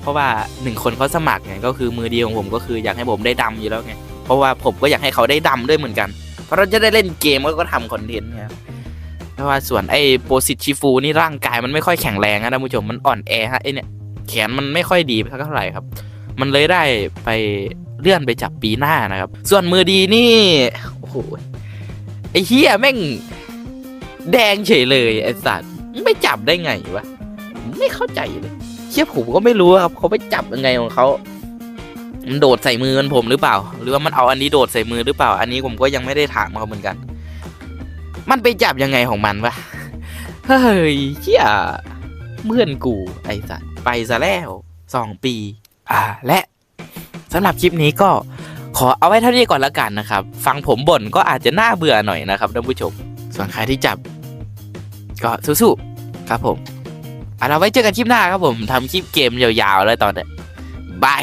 เพราะว่าหนึ่งคนเขาสมัครไงก็คือมือดีของผมก็คืออยากให้ผมได้ดำอยู่แล้วไงเพราะว่าผมก็อยากให้เขาได้ดำด้วยเหมือนกัน เพราะเราจะได้เล่นเกมแล้วก็ทำคอนเทนต์ครับเพราะว่าส่วนไอ้โปรสิตชิฟูนี่ร่างกายมันไม่ค่อยแข็งแรงนะท่านผู้ชมมันอ่อนแอฮะไอ้เนี่ยแขนมันไม่ค่อยดีเท่าไหร่ครับ มันเลยได้ไปเลื่อนไปจับปีหน้านะครับ ส่วนมือดีนี่โอ้โหไอ้เฮียแม่งแดงเฉยเลยไอ้สัตว์ไม่จับได้ไงวะไม่เข้าใจเลย เชี่ยผมก็ไม่รู้ครับเขาไปจับยังไงของเขามันโดดใส่มือมันผมหรือเปล่า หรือว่ามันเอาอันนี้โดดใส่มือหรือเปล่า อันนี้ผมก็ยังไม่ได้ถามเขาเหมือนกัน มันไปจับยังไงของมันวะเฮ้ยเชี่ยเมื่อนกูไอ้สัตว์ไปซะแล้วสองปี อ่า และสำหรับคลิปนี้ก็ขอเอาไว้เท่านี้ก่อนละกันนะครับ ฟังผมบ่นก็อาจจะน่าเบื่อหน่อยนะครับท่านผู้ชม ส่วนใครที่จับ ก็สู้ๆครับผม เอาเราไว้เจอกันคลิปหน้าครับผมทำคลิปเกมยาวๆแล้วตอนนี้บาย